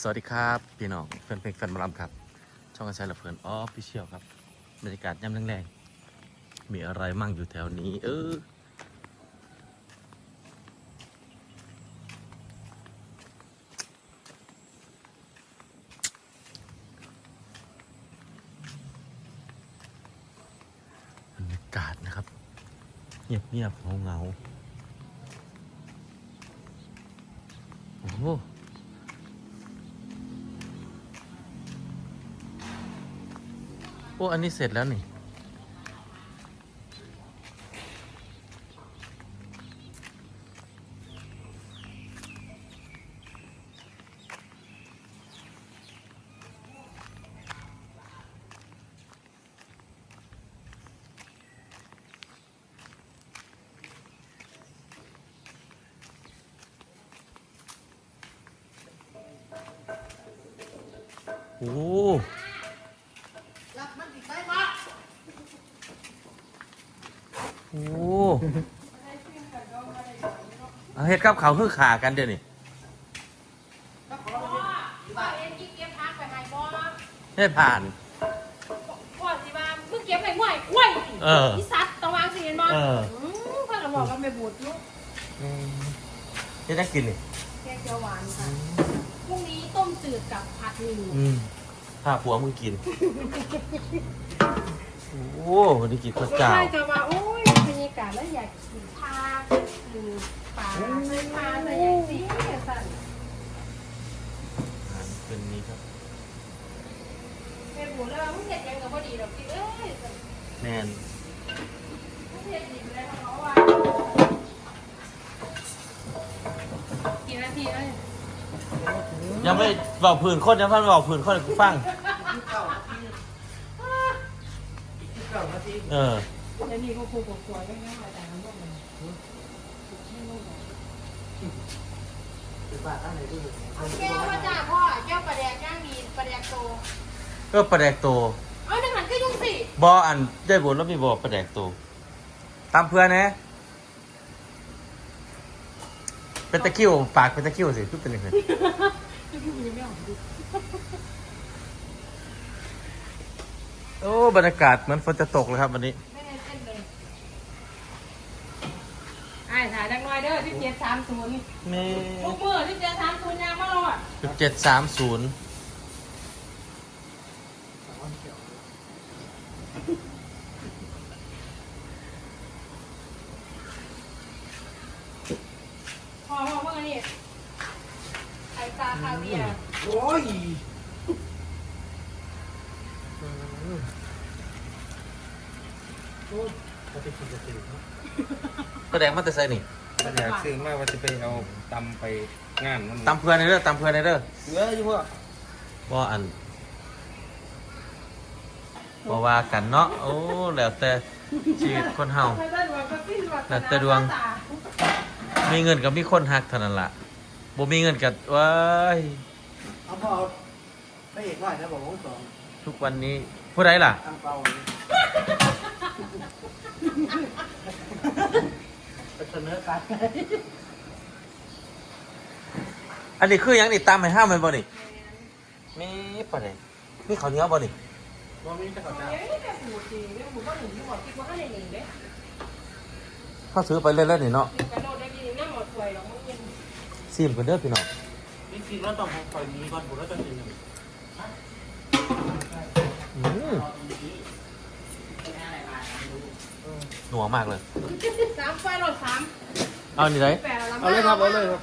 สวัสดีครับพี่น้องแฟนเพลงแฟนมอลำครับ ช่องกระชายละเพลินออฟฟิเชียลครับบรรยากาศย่ำแรงๆมีอะไรมั่งอยู่แถวนี้ เออบรรยากาศนะครับ เงียบเงียบเงาเงาๆโอ้ โอ้ อันนี้เสร็จแล้วนี่ โอ้ รับมันติดได้ปะ โหเอาเฮ็ดกับเขาวคือขากันเดี๋ยวนี้รับของเราไปดิพ่อเอ็นกิ๊กเก็บพักไปให้บ่ให้ผ่าน พ่อสิว่าเพิ่งเก็บไปห่วยห่วยเอออีสัตว์ตะวางสิเห็นบ่เออ มเพิ่นก็บอกว่าไม่บูดลูกจะได้กินนี่แกงเขียวหวานค่ะพรุ่งนี้ต้มจืดกับผัดหมี่อืม ถ้าผัวมึงกิน โอ้วันนี้กินข้าวเจ้า ใช่จะว่าโอ้ยบรรยากาศแล้วอยากกินปลากินปลาใส่ปลาใส่อย่างนี้สั่นอาหารเป็นนี้ครับไม่บูดแล้วมึงเฮ็ดหยังก็บ่ดีดอกพี่เอ้ยแนนมึงเฮ็ดดีไปแล้วเขาว่า ยังไม่บอกผื่นคนยังไม่บอกผื่นคนให้กูฟัง ที่เก่านาทีที่เก่าทีเออเดี๋ยวนี้ก็ครูกับครัวยังไงมาแต่น้ำพวกมันสิบบาทอันไหนดูแก้วมาจ้าพ่อแก้วปลาแดกย่างมีปลาแดกโตก็ประแดกโตเอาหนึ่งหันก็ยุ่งสิบออันได้บุญแล้วมีบอประแดกโตตามเพื่อนนะเป็นตะคริวปากเป็นตะคริวสิพูดเป็นยังไง โอ้บรรยากาศเหมือนฝนจะตกเลยครับวันนี้ไม่ได้เต้นเลยไอ้ถ่ายดังน้อยเด้อที่เจ็ดสามศูนย์เมทุกมือที่เจ็ดสามศูนย์ยางมารอดสิบเจ็ดสามศูนย์พอพอเมื่อนี้ ไอ้ตาคาเวียร์โอ้ยแสดงมาแต่ไซนี่มันอยากซื้อมากว่าจะไปเอาตำไปงานมันตามเพื่อนในเด้อตามเพื่อนในเด้อเยอะอยู่พวกบ่อันบ่ว่ากันเนาะโอ้แล้วแต่ชีวิตคนเฮาไม่ได้ดวงก็สิ้นดวงแต่แต่ดวง มีเงินกับมีคนหักเท่านั้นล่ะ บ่มีเงินกับว้ายเอาพอเอาไม่เอกว่านะบอกว่าสองทุกวันนี้ผู้ใดล่ะทำเปล่าไปเสนอการอันนี้คือหยังนี่ตามให้ห้ามมันบ่นี่มีปะเด้มีข้าวเหนียวบ่นี่ว่ามีจะเข้าใจเดี๋ยวนี้แม่บูดดีแม่บูดว่าหนึ่งที่บอกคิดว่าให้หนึ่งเด้เขาซื้อไปเรื่อยๆนี่เนาะ ซิมกันเด้อพี่น้องจริงๆแล้วต้องคอยมีก่อนบุญแล้วจะกินหนึ่งอืมหนัวมากเลย สามไฟรถสามเอานี่ไดแปดละเอาเลยครับเอาเลยครับ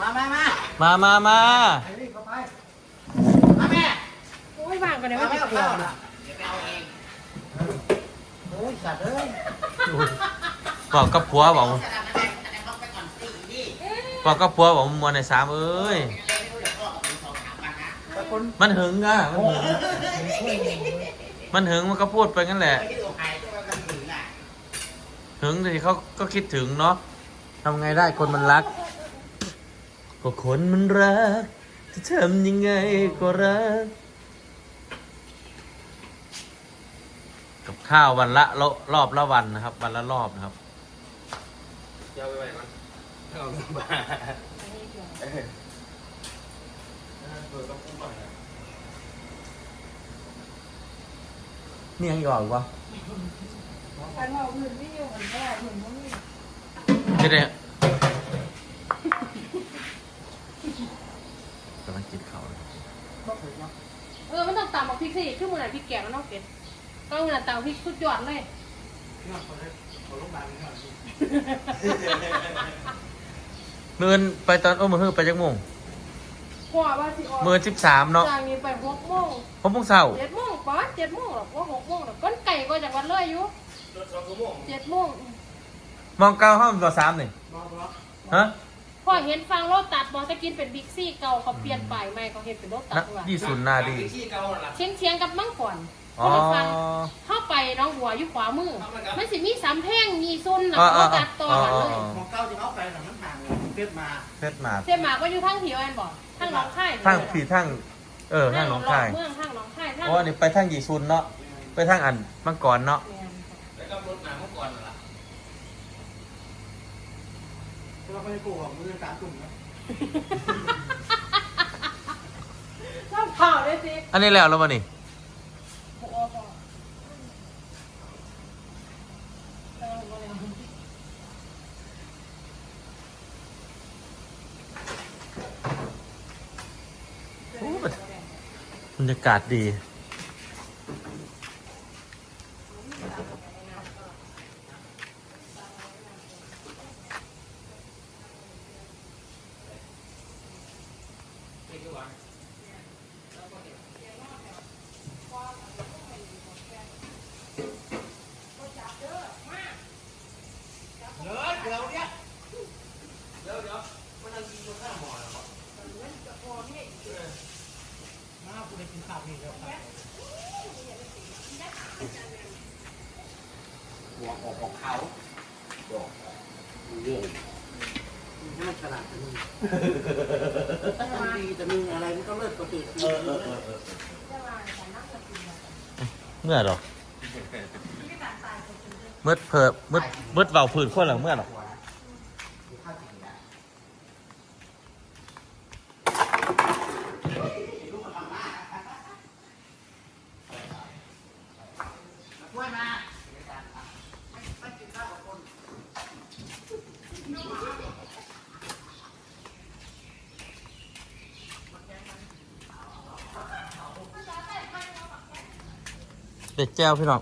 มาแม่มามามามาไอ้นี่เข้าไปมาแม่โอ้ยวางกันเลยมาว่าแม่จะเอาเกลือข้าวน่ะเดี๋ยวไปเอาเองโอ้ยสัตว์เอ้ยบอกกับผัวบอก บอกกับผัวบอกมัวในสามเอ้ย มันหึงอะ มันหึง มันหึงมันก็พูดไปงั้นแหละ หึงทีเขาก็คิดถึงเนาะทำไงได้คนมันรัก ก็คนมันรัก จะทำยังไงก็รัก กับข้าววันละรอบละวันนะครับ วันละรอบนะครับ เดี๋ยวไปไว้มัน เอาเงินมานี่ยังอีกอะวะการเอาเงินไม่อยู่เหมือนกันเหมือนว่ามีจะได้กำลังกินข้าวเลยเออมันต้องตำบักพริกสิคือมือไหนพริกแกงมันต้องเป็นก็มือไหนตำพริกสุดยอดเลยมืออน ไปตอนโอ้มือฮือไปจักโมงกว่าว่าสิออกมือสิบสามเนาะจากนี้ไปหกโมงผมพงเศร้าเจ็ดโมงป้าเจ็ดโมงหรอกว่าหกโมงหรอกก้นไก่ก็จากวัดเลยอยู่รถสองชั่วโมงเจ็ดโมงมองเก้าห้องตัวสามนี่ฮะพอเห็นฟังรถตัดบอกจะกินเป็นบิ๊กซี่เก่าเขาเปลี่ยนไปใหม่เขาเห็นเป็นรถตันะดว่ะยี่สุนนาดีที่เก่าหลักเชียงเชียงกับมั่งก่อนอ๋อพอฟังเข้าไปน้องหัวอยู่ขวามือ มันสิมีสามแท่งมีซุนนะอ๋ออ๋อเขาตัดต่อกันเลยมองเก้าที่เขาไปหนังมันห่างเลย เพียมาเพชรมาเสียหมาก็อยู่ทั้งผิวแอนบอกทั้งหน้องค่ายทั้งผีทั้งเออทั้งหน้องคายเมืองทั้งหน้องค่ายทั้งอ๋อนี่ไปทั้งยี่สุนเนาะไปทั้งอันมังกรเนาะแล้วก็รถหนาเมื่อก่อนล่ะเราไปกูของมือสามตุ่มนะชอบเผาเลยสิอันนี้แล้วแล้ววะนี่ โอ้โหเออบ่แล้ว โอ้บ รรยากาศดี เดี๋ยวเดี๋ยวเนี่ย เดี๋ยวเดี๋ยวมันนั่งกินตัวข้าวหมอแล้ว มากูได้กินข้าวนี่แล้ว หัวออกของเขาบอกเรื่องน่าฉลาดมึงดีแต่มึงอะไรมันก็เลิศปกติเออเออเออเมื่อหรอกมืดเพิ่มมืดมืดเบาพื้นคนหลังเมื่อหรอกช่วยมา เด็ดแจ้วพี่น้อง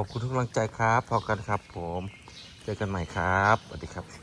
ขอบคุณทุกกำลังใจครับ พอกันครับผม เจอกันใหม่ครับ สวัสดีครับ